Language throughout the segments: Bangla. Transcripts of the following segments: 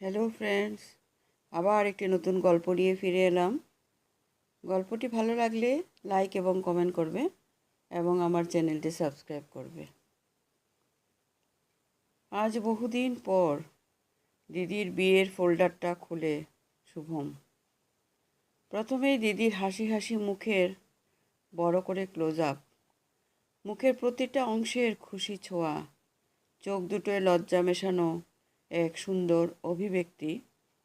হ্যালো ফ্রেন্ডস আবার একটি নতুন গল্প নিয়ে ফিরে এলাম। গল্পটি ভালো লাগলে লাইক এবং কমেন্ট করবে এবং আমার চ্যানেলটি সাবস্ক্রাইব করবে। আজ বহুদিন পর দিদির বিয়ের ফোল্ডারটা খুলে শুভম। প্রথমেই দিদির হাসি হাসি মুখের বড় করে ক্লোজ আপ মুখের প্রতিটা অংশের খুশি ছোঁয়া, চোখ দুটোয় লজ্জা মেশানো এক সুন্দর অভিব্যক্তি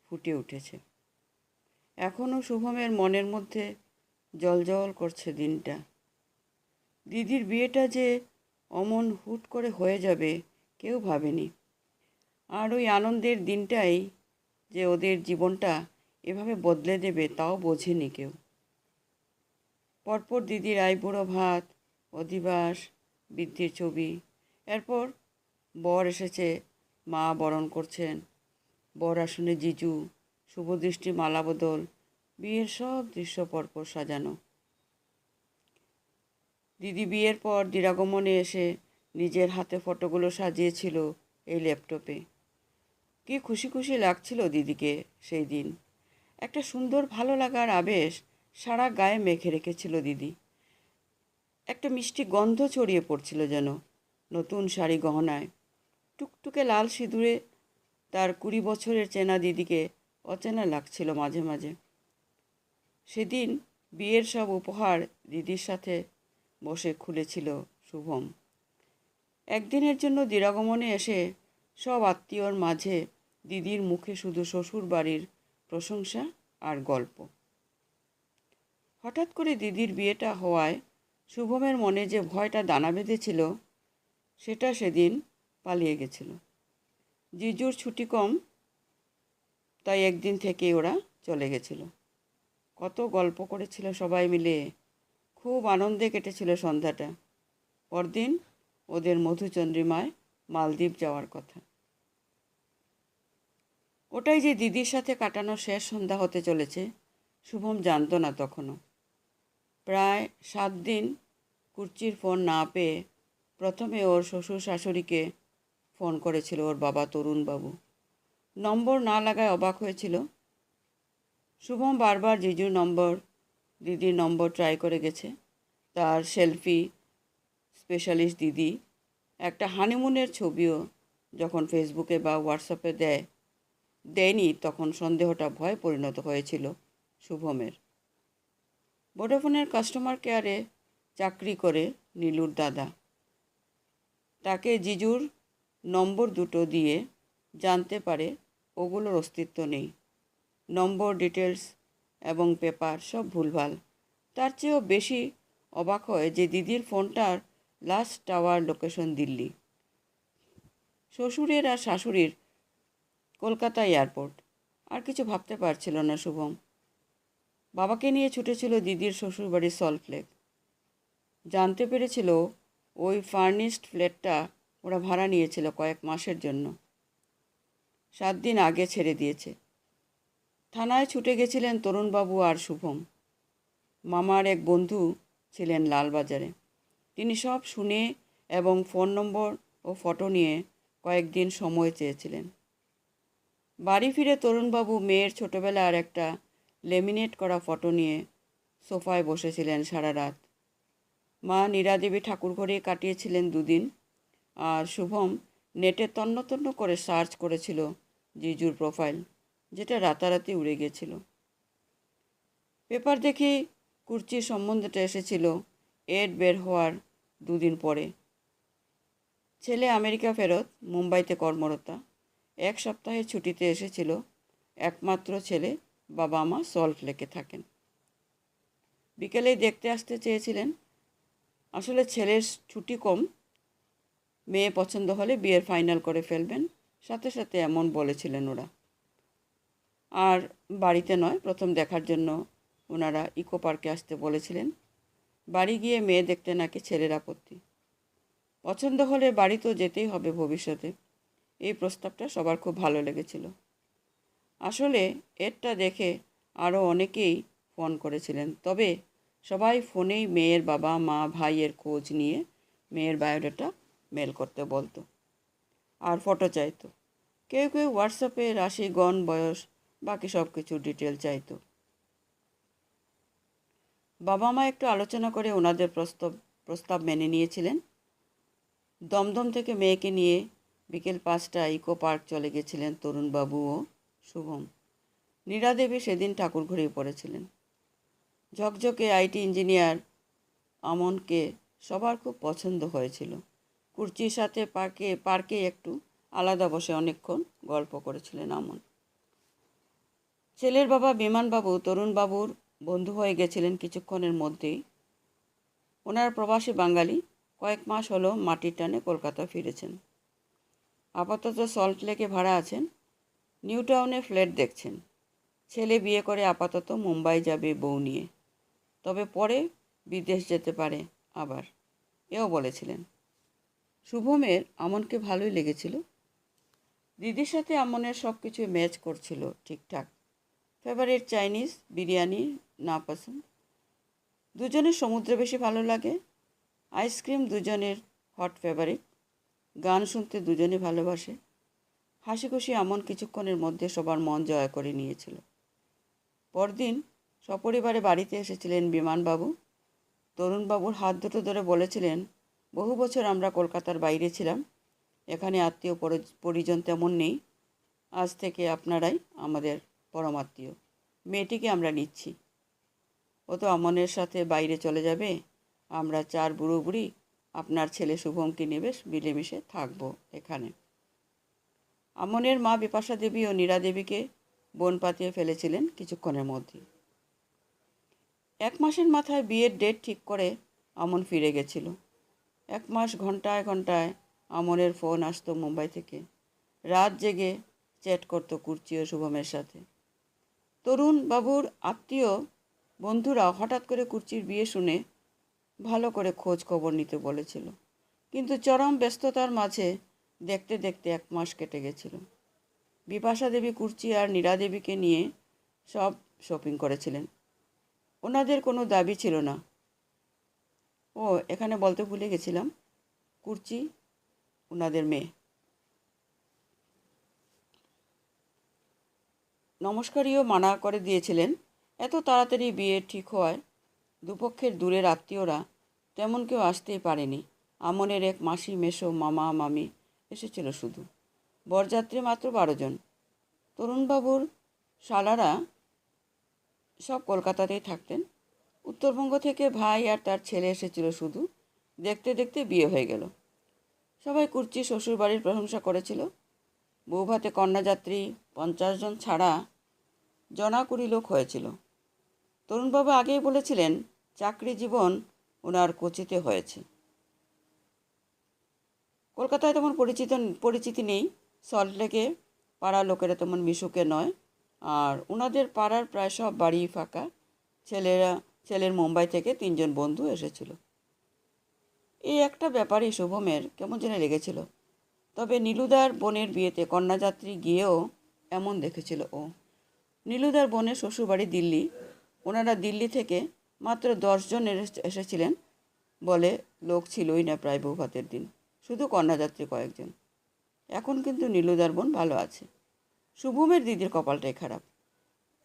ফুটে উঠেছে। এখনও শুভমের মনের মধ্যে জলজল করছে দিনটা। দিদির বিয়েটা যে অমন হুট করে হয়ে যাবে কেউ ভাবেনি। আর ওই আনন্দের দিনটাই যে ওদের জীবনটা এভাবে বদলে দেবে তাও বোঝেনি কেউ। পরপর দিদির আইবুড়ো ভাত, অধিবাস, বৃদ্ধির ছবি, এরপর বর এসেছে মা বরণ করছেন। বর আসনে জিজু শুভদৃষ্টি মালা বদল, বিয়ের সব দৃশ্য পরপর সাজানো। দিদি বিয়ের পর দিরাগমনে এসে নিজের হাতে ফটোগুলো সাজিয়েছিল এই ল্যাপটপে। কি খুশি খুশি লাগছিল দিদিকে সেই দিন। একটা সুন্দর ভালো লাগার আবেশ সারা গায়ে মেখে রেখেছিল দিদি। একটা মিষ্টি গন্ধ ছড়িয়ে পড়ছিল যেন নতুন শাড়ি গহনায়। টুকটুকে লাল সিঁদুরে তার কুড়ি বছরের চেনা দিদিকে অচেনা লাগছিল মাঝে মাঝে। সেদিন বিয়ের সব উপহার দিদির সাথে বসে খুলেছিল শুভম। একদিনের জন্য দিরাগমনে এসে সব আত্মীয়র মাঝে দিদির মুখে শুধু শ্বশুর বাড়ির প্রশংসা আর গল্প। হঠাৎ করে দিদির বিয়েটা হওয়ায় শুভমের মনে যে ভয়টা দানা বেঁধেছিল, সেটা সেদিন পালিয়ে গেছিল। জিজুর ছুটি কম, তাই একদিন থেকে ওরা চলে গেছিল। কত গল্প করেছিল সবাই মিলে। খুব আনন্দে কেটেছিল সন্ধ্যাটা। পরদিন ওদের মধুচন্দ্রিমায় মালদ্বীপ যাওয়ার কথা। ওটাই যে দিদির সাথে কাটানো শেষ সন্ধ্যা হতে চলেছে, শুভম জানতো না তখনও। প্রায় সাত দিন কুর্চির ফোন না পেয়ে প্রথমে ওর শ্বশুর শাশুড়িকে ফোন করেছিল ওর বাবা তরুণবাবু। নম্বর না লাগায় অবাক হয়েছিল। শুভম বারবার জিজুর নম্বর, দিদির নম্বর ট্রাই করে গেছে। তার সেলফি স্পেশালিস্ট দিদি একটা হানিমুনের ছবিও যখন ফেসবুকে বা হোয়াটসঅ্যাপে দেয়, দেয়নি তখন সন্দেহটা ভয় পরিণত হয়েছিল শুভমের। ভোডাফোনের কাস্টমার কেয়ারে চাকরি করে নীলুর দাদা। তাকে জিজুর নম্বর দুটো দিয়ে জানতে পারে ওগুলোর অস্তিত্ব নেই। নম্বর ডিটেলস এবং পেপার সব ভুলভাল। তার চেয়েও বেশি অবাক হয় যে দিদির ফোনটার লাস্ট টাওয়ার লোকেশন দিল্লি। শ্বশুরের আর শাশুড়ির কলকাতা এয়ারপোর্ট। আর কিছু ভাবতে পারছিল না শুভম। বাবাকে নিয়ে ছুটেছিল দিদির শ্বশুরবাড়ির সল্টলেক। জানতে পেরেছিল ওই ফার্নিশড ফ্ল্যাটটা ওরা ভাড়া নিয়েছিল কয়েক মাসের জন্য। সাত দিন আগে ছেড়ে দিয়েছে। থানায় ছুটে গেছিলেন তরুণবাবু আর শুভম। মামার এক বন্ধু ছিলেন লালবাজারে। তিনি সব শুনে এবং ফোন নম্বর ও ফটো নিয়ে কয়েকদিন সময় চেয়েছিলেন। বাড়ি ফিরে তরুণবাবু মেয়ের ছোটোবেলার একটা লেমিনেট করা ফটো নিয়ে সোফায় বসেছিলেন সারা রাত। মা নীরাদেবী ঠাকুর ঘরে কাটিয়েছিলেন দুদিন। আর শুভম নেটে তন্ন তন্ন করে সার্চ করেছিল জিজুর প্রোফাইল, যেটা রাতারাতি উড়ে গেছিল। পেপার দেখে কুর্চির সম্বন্ধটা এসেছিল এড বের হওয়ার দুদিন পরে। ছেলে আমেরিকা ফেরত, মুম্বাইতে কর্মরতা। এক সপ্তাহের ছুটিতে এসেছিল একমাত্র ছেলে, বাবা মা সল্ট লেকে থাকেন। বিকেলেই দেখতে আসতে চেয়েছিলেন। আসলে ছেলের ছুটি কম মেয়ে পছন্দ হলে বিয়ের ফাইনাল করে ফেলবেন। সাথে সাথে এমন বলেছিলেন ওরা। আর বাড়িতে নয়, প্রথম দেখার জন্য ওনারা ইকো পার্কে আসতে বলেছিলেন। বাড়ি গিয়ে মেয়ে দেখতে নাকি ছেলের আপত্তি। পছন্দ হলে বাড়ি তো যেতেই হবে ভবিষ্যতে। এই প্রস্তাবটা সবার খুব ভালো লেগেছিল। আসলে এরটা দেখে আরও অনেকেই ফোন করেছিলেন। তবে সবাই ফোনেই মেয়ের বাবা, মা, ভাইয়ের খোঁজ নিয়ে মেয়ের বায়োডাটা মেল করতে বলতো। আর ফটো চাইতো। কেউ কেউ হোয়াটসঅ্যাপে রাশি, গণ, বয়স, বাকি সব কিছু ডিটেল চাইতো। বাবা মা একটু আলোচনা করে ওনাদের প্রস্তাব প্রস্তাব মেনে নিয়েছিলেন। দমদম থেকে মেয়েকে নিয়ে বিকেল পাঁচটা ইকো পার্ক চলে গেছিলেন তরুণবাবু ও শুভম। নীরা দেবী সেদিন ঠাকুর ঘুরেই পড়েছিলেন। ঝকঝকে আইটি ইঞ্জিনিয়ার আমনকে সবার খুব পছন্দ হয়েছিল। কুর্চির সাথে পার্কে পার্কে একটু আলাদা বসে অনেকক্ষণ গল্প করেছিলেন আমন। ছেলের বাবা বিমানবাবু, তরুণবাবুর বন্ধু হয়ে গেছিলেন কিছুক্ষণের মধ্যেই। ওনার প্রবাসী বাঙালি কয়েক মাস হলো মাটির টানে কলকাতা ফিরেছেন। আপাতত সল্ট লেকে ভাড়া আছেন, নিউ টাউনে ফ্ল্যাট দেখছেন। ছেলে বিয়ে করে আপাতত মুম্বাই যাবে বউ নিয়ে। তবে পরে বিদেশ যেতে পারে আবার, এও বলেছিলেন। শুভমের আমনকে ভালোই লেগেছিল। দিদির সাথে আমনের সব কিছু ম্যাচ করছিল ঠিকঠাক। ফেভারিট চাইনিজ বিরিয়ানি না পছন্দ দুজনের সমুদ্রে বেশি ভালো লাগে। আইসক্রিম দুজনের হট ফেভারিট। গান শুনতে দুজনে ভালোবাসে। হাসি খুশি আমন কিছুক্ষণের মধ্যে সবার মন জয় করে নিয়েছিল। পরদিন সপরিবারে বাড়িতে এসেছিলেন বিমানবাবু। তরুণবাবুর হাত দুটো ধরে বলেছিলেন বহু বছর আমরা কলকাতার বাইরে ছিলাম। এখানে আত্মীয় পরিজন তেমন নেই। আজ থেকে আপনারাই আমাদের পরমাত্মীয়। মেয়েটিকে আমরা নিচ্ছি। ও তো আমনের সাথে বাইরে চলে যাবে। আমরা চার বুড়ো বুড়ি, আপনার ছেলে শুভমকে নেবে মিলেমিশে থাকব এখানে। আমনের মা বিপাশা দেবী ও নীরা দেবীকে বন পাতিয়ে ফেলেছিলেন কিছুক্ষণের মধ্যে এক মাসের মাথায় বিয়ের ডেট ঠিক করে আমন ফিরে গেছিল। এক মাস ঘন্টায় ঘন্টায় আমনের ফোন আসতো মুম্বাই থেকে। রাত জেগে চ্যাট করতো কুর্চি ও শুভমের সাথে। তরুণ বাবুর আত্মীয় বন্ধুরা হঠাৎ করে কুর্চির বিয়ে শুনে ভালো করে খোঁজ খবর নিতে বলেছিল। কিন্তু চরম ব্যস্ততার মাঝে দেখতে দেখতে এক মাস কেটে গেছিল। বিপাশা দেবী কুর্চি আর নীরা দেবীকে নিয়ে সব শপিং করেছিলেন। ওনাদের কোনো দাবি ছিল না। ও, এখানে বলতে ভুলে গেছিলাম। কুর্চি ওনাদের মেয়ে। নমস্কারীও মানা করে দিয়েছিলেন। এত তাড়াতাড়ি বিয়ে ঠিক হওয়ায় দুপক্ষের দূরের আত্মীয়রা তেমন কেউ আসতেই পারেনি। আমনের এক মাসি মেশো মামা, মামি এসেছিল শুধু। বরযাত্রী মাত্র বারো জন। তরুণবাবুর শালারা সব কলকাতাতেই থাকতেন। উত্তরবঙ্গ থেকে ভাই আর তার ছেলে এসেছিল শুধু। দেখতে দেখতে বিয়ে হয়ে গেল। সবাই কুর্চি, শ্বশুরবাড়ির প্রশংসা করেছিল। বৌভাতে কন্যাযাত্রী, পঞ্চাশ জন ছাড়া জনা কুড়ি লোক হয়েছিল। তরুণবাবু আগেই বলেছিলেন, চাকরি জীবন ওনার কোচিতে হয়েছে। কলকাতায় তেমন পরিচিত, পরিচিতি নেই। সল্টলেকে পাড়ার লোকেরা তেমন মিশুকে নয়। আর ওনাদের পাড়ার প্রায় সব বাড়ি ফাঁকা। ছেলেরা ছেলের মুম্বাই থেকে তিনজন বন্ধু এসেছিল। এই একটা ব্যাপারই শুভমের কেমন যেন লেগেছিল। তবে নীলুদার বোনের বিয়েতে কন্যাযাত্রী গিয়েও এমন দেখেছিল ও। নীলুদার বোনের শ্বশুরবাড়ি দিল্লি, ওনারা দিল্লি থেকে মাত্র দশজন এসেছিলেন বলে লোক ছিলই না প্রায় বৌভাতের দিন, শুধু কন্যাযাত্রী কয়েকজন। এখন কিন্তু নীলুদার বোন ভালো আছে। শুভমের দিদির কপালটাই খারাপ।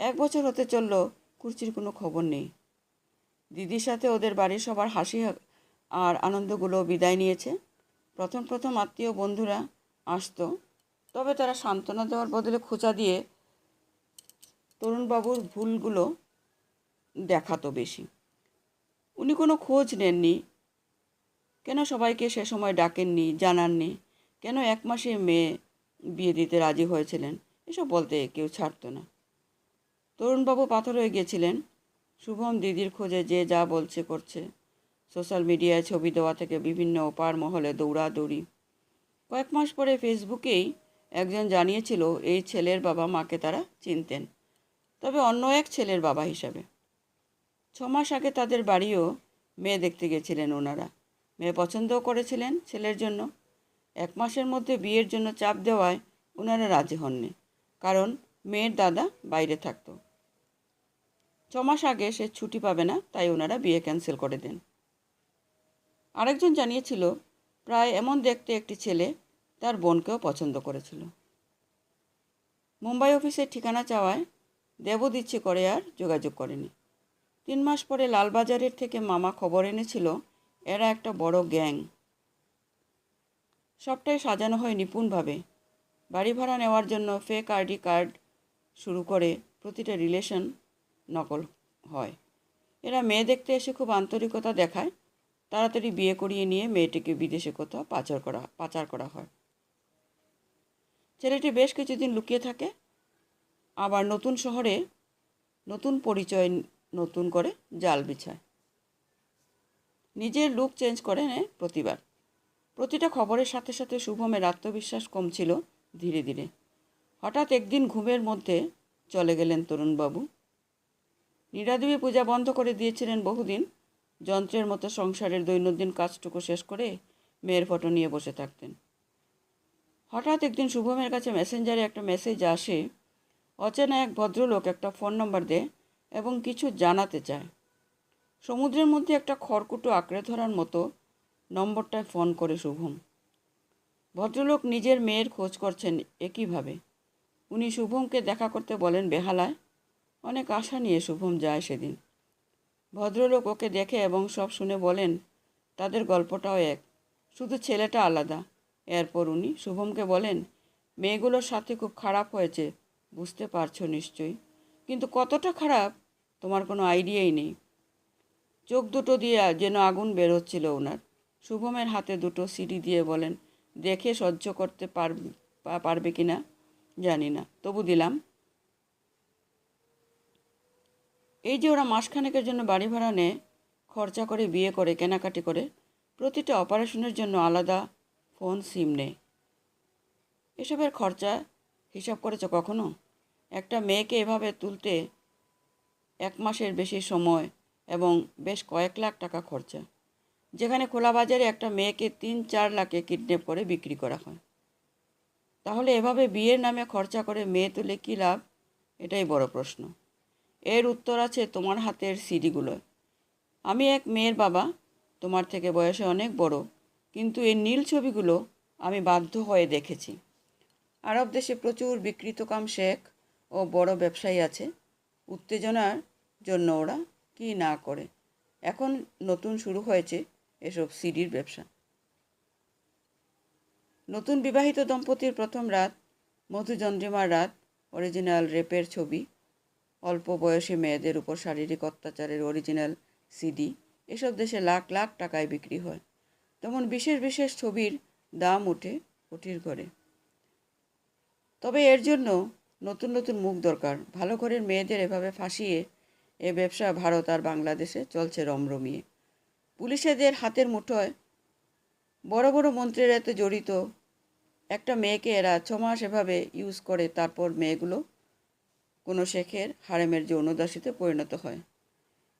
এক বছর হতে চলল, কুর্চির কোনো খবর নেই। দিদির সাথে ওদের বাড়ির সবার হাসি আর আনন্দগুলো বিদায় নিয়েছে। প্রথম প্রথম আত্মীয় বন্ধুরা আসতো, তবে তারা সান্ত্বনা দেওয়ার বদলে খোঁচা দিয়ে তরুণবাবুর ভুলগুলো দেখাতো বেশি। উনি কোনো খোঁজ নেননি। কেন সবাইকে সে সময় ডাকেননি, জানাননি? কেন এক মাসে মেয়ে বিয়ে দিতে রাজি হয়েছিলেন? এসব বলতে কেউ ছাড়তো না। তরুণবাবু পাথর হয়ে গিয়েছিলেন শুভম দিদির খোঁজে যে যা বলছে করছে। সোশ্যাল মিডিয়ায় ছবি দেওয়া থেকে বিভিন্ন ওপার মহলে দৌড়াদৌড়ি। কয়েক মাস পরে ফেসবুকেই একজন জানিয়েছিল, এই ছেলের বাবা মাকে তারা চিনতেন। তবে অন্য এক ছেলের বাবা হিসাবে। ছ মাস আগে তাদের বাড়িও মেয়ে দেখতে গেছিলেন ওনারা। মেয়ে পছন্দও করেছিলেন ছেলের জন্য। এক মাসের মধ্যে বিয়ের জন্য চাপ দেওয়ায় ওনারা রাজি হননি। কারণ মেয়ের দাদা বাইরে থাকতো। মাস আগে সে ছুটি পাবে না, তাই ওনারা বিয়ে ক্যান্সেল করে দেন। আরেকজন জানিয়েছিল, প্রায় এমন দেখতে একটি ছেলে তার বোনকেও পছন্দ করেছিল। মুম্বাই অফিসের ঠিকানা চাওয়ায় দেবও দিচ্ছে করে আর যোগাযোগ করেনি। তিন মাস পরে লালবাজারের থেকে মামা খবর এনেছিল, এরা একটা বড় গ্যাং। সবটাই সাজানো হয় নিপুণভাবে। বাড়ি ভাড়া নেওয়ার জন্য ফেক আইডি কার্ড শুরু করে প্রতিটা রিলেশন নকল হয়। এরা মেয়ে দেখতে এসে খুব আন্তরিকতা দেখায়। তাড়াতাড়ি বিয়ে করিয়ে নিয়ে মেয়েটিকে বিদেশে কোথাও পাচার করা পাচার করা হয়। ছেলেটি বেশ কিছুদিন লুকিয়ে থাকে। আবার নতুন শহরে নতুন পরিচয় নতুন করে জাল বিছায়। নিজের লুক চেঞ্জ করে নেয় প্রতিবার। প্রতিটা খবরের সাথে সাথে শুভমের আত্মবিশ্বাস কমছিল ধীরে ধীরে। হঠাৎ একদিন ঘুমের মধ্যে চলে গেলেন তরুণবাবু। নিরাদেবী পূজা বন্ধ করে দিয়েছিলেন বহুদিন। যন্ত্রের মতো সংসারের দৈনন্দিন কাজটুকু শেষ করে মেয়ের ফটো নিয়ে বসে থাকতেন। হঠাৎ একদিন শুভমের কাছে মেসেঞ্জারে একটা মেসেজ আসে, অচেনা এক ভদ্রলোক একটা ফোন নম্বর দেয় এবং কিছু জানাতে চায়। সমুদ্রের মধ্যে একটা খড়কুটো আঁকড়ে ধরার মতো নম্বরটায় ফোন করে শুভম। ভদ্রলোক নিজের মেয়ের খোঁজ করছেন একইভাবে। উনি শুভমকে দেখা করতে বলেন, বেহালায় অনেক আশা নিয়ে শুভম যায় সেদিন। ভদ্রলোক ওকে দেখে এবং সব শুনে বলেন, তাদের গল্পটাও এক। শুধু ছেলেটা আলাদা। এরপর উনি শুভমকে বলেন, মেয়েগুলোর সাথে খুব খারাপ হয়েছে। বুঝতে পারছ নিশ্চয়ই। কিন্তু কতটা খারাপ, তোমার কোনো আইডিয়াই নেই। চোখ দুটো দিয়ে যেন আগুন বেরোচ্ছিল ওনার। শুভমের হাতে দুটো সিডি দিয়ে বলেন, দেখে সহ্য করতে পারবে পারবে কি না জানি না। তবু দিলাম। এই যে ওরা মাসখানেকের জন্য বাড়ি ভাড়া নেয়, খরচা করে, বিয়ে করে, কেনাকাটি করে, প্রতিটা অপারেশনের জন্য আলাদা ফোন সিম নেয় এসবের খরচা হিসাব করেছ কখনো? একটা মেয়েকে এভাবে তুলতে এক মাসের বেশি সময় এবং বেশ কয়েক লাখ টাকা খরচা। যেখানে খোলা বাজারে একটা মেয়েকে তিন চার লাখে কিডন্যাপ করে বিক্রি করা হয়। তাহলে এভাবে বিয়ের নামে খরচা করে মেয়ে তুলে কী লাভ? এটাই বড় প্রশ্ন। এর উত্তর আছে তোমার হাতের সিডিগুলোয় আমি এক মেয়ের বাবা, তোমার থেকে বয়সে অনেক বড়, কিন্তু এই নীল ছবিগুলো আমি বাধ্য হয়ে দেখেছি। আরব দেশে প্রচুর বিকৃতকাম শেখ ও বড় ব্যবসায়ী আছে। উত্তেজনার জন্য ওরা কি না করে। এখন নতুন শুরু হয়েছে এসব সিডির ব্যবসা। নতুন বিবাহিত দম্পতির প্রথম রাত মধুচন্দ্রিমার রাত অরিজিনাল রেপের ছবি। অল্প বয়সী মেয়েদের উপর শারীরিক অত্যাচারের অরিজিনাল সিডি এসব দেশে লাখ লাখ টাকায় বিক্রি হয়। তেমন বিশেষ বিশেষ ছবির দাম ওঠে কোটির ঘরে। তবে এর জন্য নতুন নতুন মুখ দরকার। ভালো ঘরের মেয়েদের এভাবে ফাঁসিয়ে এ ব্যবসা ভারত আর বাংলাদেশে চলছে রমরমিয়ে। পুলিশেদের হাতের মুঠোয় বড় বড় মন্ত্রীরা এতে জড়িত একটা মেয়েকে এরা ছমাস এভাবে ইউজ করে, তারপর মেয়েগুলো কোনো শেখের হারেমের যৌনদাসীতে পরিণত হয়।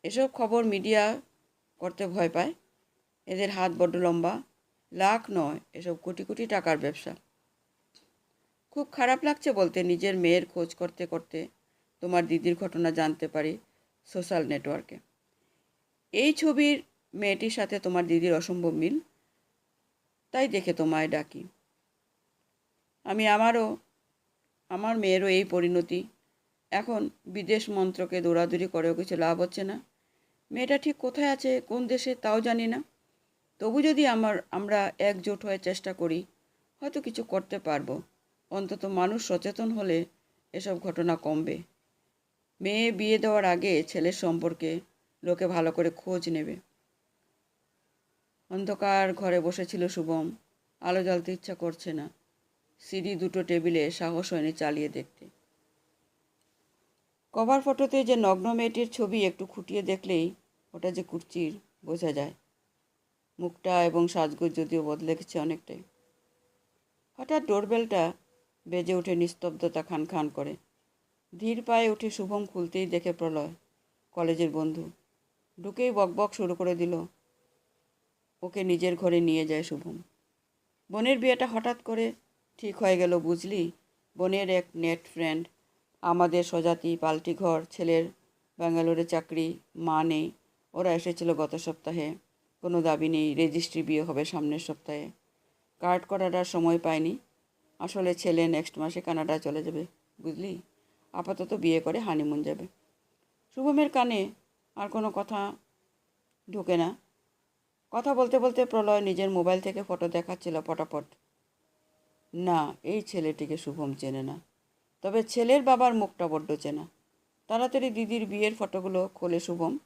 এসব খবর মিডিয়া করতে ভয় পায়। এদের হাত বড্ড লম্বা। লাখ নয় এসব কোটি কোটি টাকার ব্যবসা। খুব খারাপ লাগছে বলতে নিজের মেয়ের খোঁজ করতে করতে তোমার দিদির ঘটনা জানতে পারি সোশ্যাল নেটওয়ার্কে। এই ছবির মেয়েটির সাথে তোমার দিদির অসম্ভব মিল। তাই দেখে তোমায় ডাকি। আমি আমারও, আমার মেয়েরও এই পরিণতি এখন বিদেশ মন্ত্রকে দৌড়াদৌড়ি করেও কিছু লাভ হচ্ছে না। মেয়েটা ঠিক কোথায় আছে, কোন দেশে তাও জানি না। তবু যদি আমার, আমরা একজোট হয়ে চেষ্টা করি, হয়তো কিছু করতে পারব। অন্তত মানুষ সচেতন হলে এসব ঘটনা কমবে। মেয়ে বিয়ে দেওয়ার আগে ছেলের সম্পর্কে লোকে ভালো করে খোঁজ নেবে। অন্ধকার ঘরে বসেছিল শুভম। আলো জ্বালতে ইচ্ছা করছে না। সিঁড়ি দুটো টেবিলে সাহস হয়নি চালিয়ে দেখতে। কভার ফটোতে যে নগ্ন মেয়েটির ছবি একটু খুঁটিয়ে দেখলেই ওটা যে কুর্চির বোঝা যায়। মুখটা এবং সাজগোজ যদিও বদলে গেছে অনেকটাই। হঠাৎ ডোরবেলটা বেজে উঠে নিস্তব্ধতা খান খান করে। ধীর পায়ে উঠে শুভম খুলতেই দেখে প্রলয়, কলেজের বন্ধু। ঢুকেই বকবক শুরু করে দিল, ওকে নিজের ঘরে নিয়ে যায় শুভম। বোনের বিয়েটা হঠাৎ করে ঠিক হয়ে গেল বুঝলি? বোনের এক নেট ফ্রেন্ড আমাদের স্বজাতি, পাল্টি ঘর, ছেলের ব্যাঙ্গালোরে চাকরি, মা নেই। ওরা এসেছিল গত সপ্তাহে। কোনো দাবি নেই, রেজিস্ট্রি বিয়ে হবে সামনের সপ্তাহে। কার্ড করার আর সময় পায়নি আসলে ছেলে নেক্সট মাসে কানাডা চলে যাবে, বুঝলি? আপাতত বিয়ে করে হানিমুন যাবে। শুভমের কানে আর কোনো কথা ঢোকে না। কথা বলতে বলতে প্রলয় নিজের মোবাইল থেকে ফটো দেখাচ্ছিল পটাপট। না, এই ছেলেটিকে শুভম চেনে না। তবে ছেলের বাবার মুখটা বড্ড চেনা। তাড়াতাড়ি দিদির বিয়ের ফটোগুলো খোলে শুভম।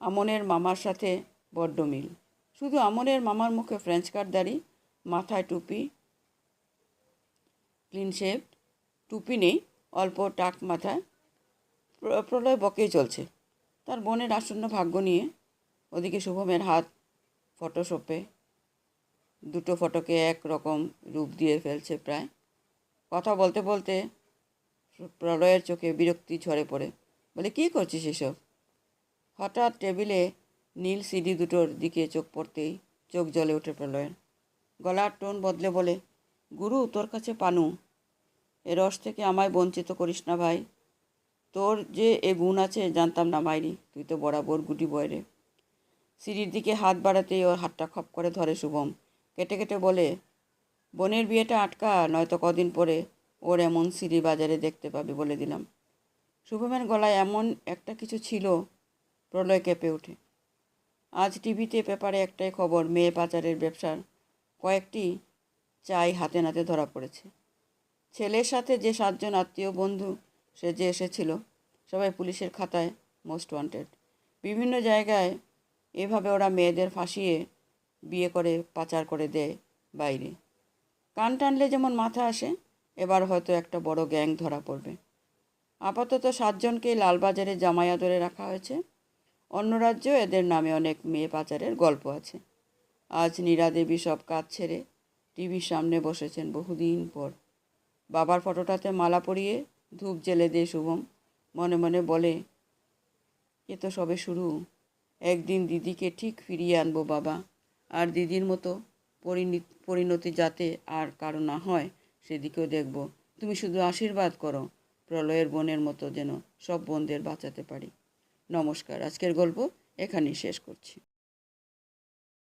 আমনের মামার সাথে বড্ড মিল। শুধু আমনের মামার মুখে ফ্রেঞ্চ কাট দাড়ি, মাথায় টুপি ক্লিন শেভ টুপি নেই, অল্প টাক মাথায় প্র- প্রলয় বকেই চলছে। তার বোনের আসন্ন ভাগ্য নিয়ে ওদিকে শুভমের হাত ফটোশপে। দুটো ফটোকে এক রকম রূপ দিয়ে ফেলছে প্রায়। কথা বলতে বলতে প্রলয়ের চোখে বিরক্তি ঝরে পড়ে। বলে, কী করছিস এসব? হঠাৎ টেবিলে নীল সিডি দুটোর দিকে চোখ পড়তেই চোখ জ্বলে ওঠে প্রলয়ের। গলার টোন বদলে বলে, গুরু, তোর কাছে পানু। এ রস থেকে আমায় বঞ্চিত করিস না ভাই। তোর যে এ গুণ আছে, জানতাম না মাইরি। তুই তো বরাবর গুটি বয়রে। সিঁড়ির দিকে হাত বাড়াতেই ওর হাতটা খপ করে ধরে শুভম। কেটে কেটে বলে, বোনের বিয়েটা আটকা, নয়তো কদিন পরে ওর এমন সিঁড়ি বাজারে দেখতে পাবে বলে দিলাম। শুভমের গলায় এমন একটা কিছু ছিল, প্রলয় কেঁপে ওঠে। আজ টিভিতে পেপারে একটাই খবর, মেয়ে পাচারের ব্যবসার কয়েকটি চাই হাতে নাতে ধরা পড়েছে। ছেলের সাথে যে সাতজন আত্মীয় বন্ধু সে যে এসেছিল, সবাই পুলিশের খাতায় মোস্ট ওয়ান্টেড। বিভিন্ন জায়গায় এভাবে ওরা মেয়েদের ফাঁসিয়ে বিয়ে করে, পাচার করে দেয় বাইরে। কান টানলে যেমন মাথা আসে এবার হয়তো একটা বড় গ্যাং ধরা পড়বে। আপাতত সাতজনকেই লালবাজারে জামায়া ধরে রাখা হয়েছে। অন্য রাজ্যেও এদের নামে অনেক মেয়ে পাচারের গল্প আছে। আজ নীরা দেবী সব কাজ ছেড়ে টিভির সামনে বসেছেন বহুদিন পর। বাবার ফটোটাতে মালা পরিয়ে ধূপ জেলে দিয়ে শুভম মনে মনে বলে, এ তো সবে শুরু। একদিন দিদিকে ঠিক ফিরিয়ে আনব বাবা। আর দিদির মতো পরিণি- পরিণতি যাতে আর কারও না হয় সেদিকেও দেখব। তুমি শুধু আশীর্বাদ করো, প্রলয়ের বোনের মতো যেন সব বোনদের বাঁচাতে পারি। নমস্কার, আজকের গল্প এখানেই শেষ করছি।